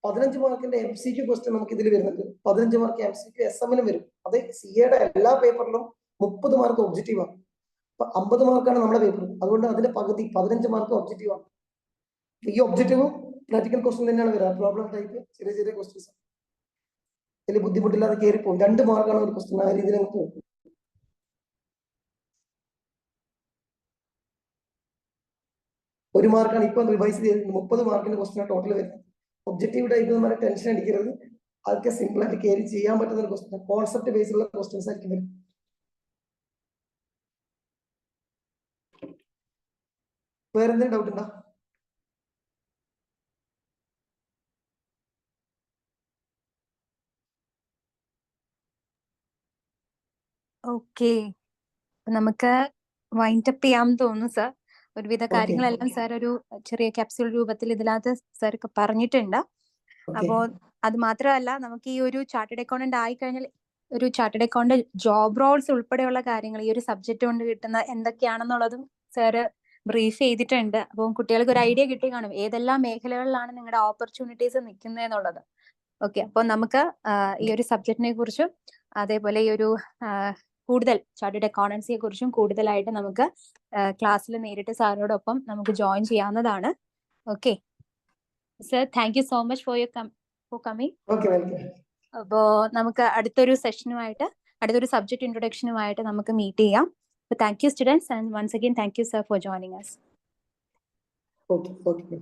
പതിനഞ്ച് മാർക്കിന്റെ എം സി ക്യു ക്വസ്റ്റ്യൻ നമുക്ക് ഇതിൽ വരുന്നുണ്ട്. പതിനഞ്ച് mark M C Q S എമ്മിനും വരും. അത് സി എയുടെ എല്ലാ പേപ്പറിലും മുപ്പത് മാർക്ക് ഒബ്ജക്റ്റീവ് ആണ്. അപ്പൊ അമ്പത് മാർക്കാണ് നമ്മുടെ പേപ്പർ അതുകൊണ്ട് അതിന്റെ പകുതി പതിനഞ്ച് മാർക്ക് ഒബ്ജക്റ്റീവ് ആണ്. ഈ ഒബ്ജക്റ്റീവും പ്രാക്ടിക്കൽ ക്വസ്റ്റ്യൻ തന്നെയാണ് വരിക. പ്രോബ്ലം ടൈപ്പ് ചെറിയ ചെറിയ ക്വസ്റ്റ്യൻസ് വലിയ ബുദ്ധിമുട്ടില്ലാതെ കയറി പോകും രണ്ട് മാർക്കാണ് ഒരു ക്വസ്റ്റ്യൻ ആ രീതിയിൽ നമുക്ക് പോകും. ഒരു മാർക്കാണ് ഇപ്പം റിവൈസ് ചെയ്ത് മുപ്പത് മാർക്കിന്റെ ക്വസ്റ്റ്യൻ ടോട്ടൽ വരുന്നത്. ഒബ്ജക്റ്റീവ് ടൈപ്പ് നമ്മുടെ ടെൻഷൻ അടിക്കരുത്. അതൊക്കെ സിമ്പിൾ ആയിട്ട് കയറി ചെയ്യാൻ പറ്റുന്ന ഒരു ക്വസ്റ്റ്യൻ കോൺസെപ്റ്റ് ബേസിലുള്ള ക്വസ്റ്റ്യൻസ് ആയിരിക്കും വരും വേറെ എന്തെങ്കിലും ഡൗട്ട് ഉണ്ടോ? ഓക്കെ. നമുക്ക് വൈൻഡ് അപ്പ് ചെയ്യാൻ തോന്നുന്നു സർ ഒരുവിധ കാര്യങ്ങളെല്ലാം സാർ ഒരു ചെറിയ ക്യാപ്സ്യൂൾ രൂപത്തിൽ ഇതിനകത്ത് സാർ പറഞ്ഞിട്ടുണ്ട്. അപ്പോ അത് മാത്രമല്ല നമുക്ക് ഈ ഒരു ചാർട്ടേഡ് അക്കൗണ്ടന്റ് ആയി കഴിഞ്ഞാൽ ഒരു ചാർട്ടേഡ് അക്കൗണ്ട് ജോബ് റോൾസ് ഉൾപ്പെടെയുള്ള കാര്യങ്ങൾ ഈ ഒരു സബ്ജക്ട് കൊണ്ട് കിട്ടുന്ന എന്തൊക്കെയാണെന്നുള്ളതും സാറ് ബ്രീഫ് ചെയ്തിട്ടുണ്ട്. അപ്പോൾ കുട്ടികൾക്ക് ഒരു ഐഡിയ കിട്ടി കാണും ഏതെല്ലാം മേഖലകളിലാണ് നിങ്ങളുടെ ഓപ്പർച്യൂണിറ്റീസ് നിൽക്കുന്നത് എന്നുള്ളത്. ഓക്കെ അപ്പോൾ നമുക്ക് ഈ ഒരു സബ്ജക്റ്റിനെ കുറിച്ചും അതേപോലെ ഈ ഒരു കൂടുതൽ ചാർട്ടേഡ് അക്കൗണ്ടൻസിയെ കുറിച്ചും കൂടുതലായിട്ട് നമുക്ക് ക്ലാസ്സിൽ നേരിട്ട് സാറിനോടൊപ്പം നമുക്ക് ജോയിൻ ചെയ്യാവുന്നതാണ്. Okay. Sir thank you so much for your for coming. അപ്പോ നമുക്ക് അടുത്തൊരു സെഷനുമായിട്ട് അടുത്തൊരു സബ്ജക്ട് ഇൻട്രൊഡക്ഷനുമായിട്ട് നമുക്ക് മീറ്റ് ചെയ്യാം. അപ്പൊ thank you students and once again thank you sir for joining us. Okay okay.